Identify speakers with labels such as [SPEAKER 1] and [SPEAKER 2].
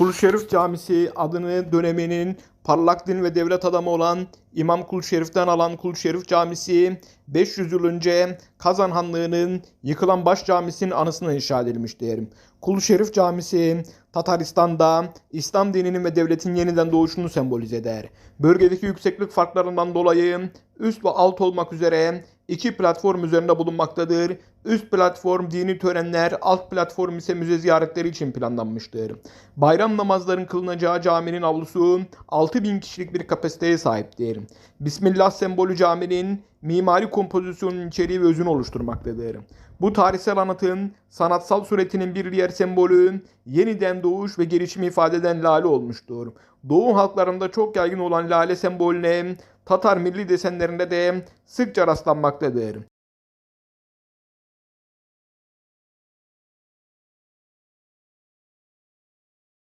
[SPEAKER 1] Kulşerif Camisi adını döneminin parlak din ve devlet adamı olan İmam Kulşerif'ten alan Kulşerif Camisi 500 yıl önce Kazan Hanlığı'nın yıkılan baş camisinin anısına inşa edilmiştir. Kulşerif Camisi Tataristan'da İslam dininin ve devletin yeniden doğuşunu sembolize eder. Bölgedeki yükseklik farklarından dolayı üst ve alt olmak üzere iki platform üzerinde bulunmaktadır. Üst platform dini törenler, alt platform ise müze ziyaretleri için planlanmıştır. Bayram namazların kılınacağı caminin avlusu 6000 kişilik bir kapasiteye sahiptir. Bismillah sembolü caminin mimari kompozisyonun içeriği ve özünü oluşturmaktadır. Bu tarihsel anıtın sanatsal suretinin bir diğer sembolü yeniden doğuş ve gelişimi ifade eden lale olmuştur. Doğu halklarında çok yaygın olan lale sembolüne Tatar milli desenlerinde de sıkça rastlanmaktadır.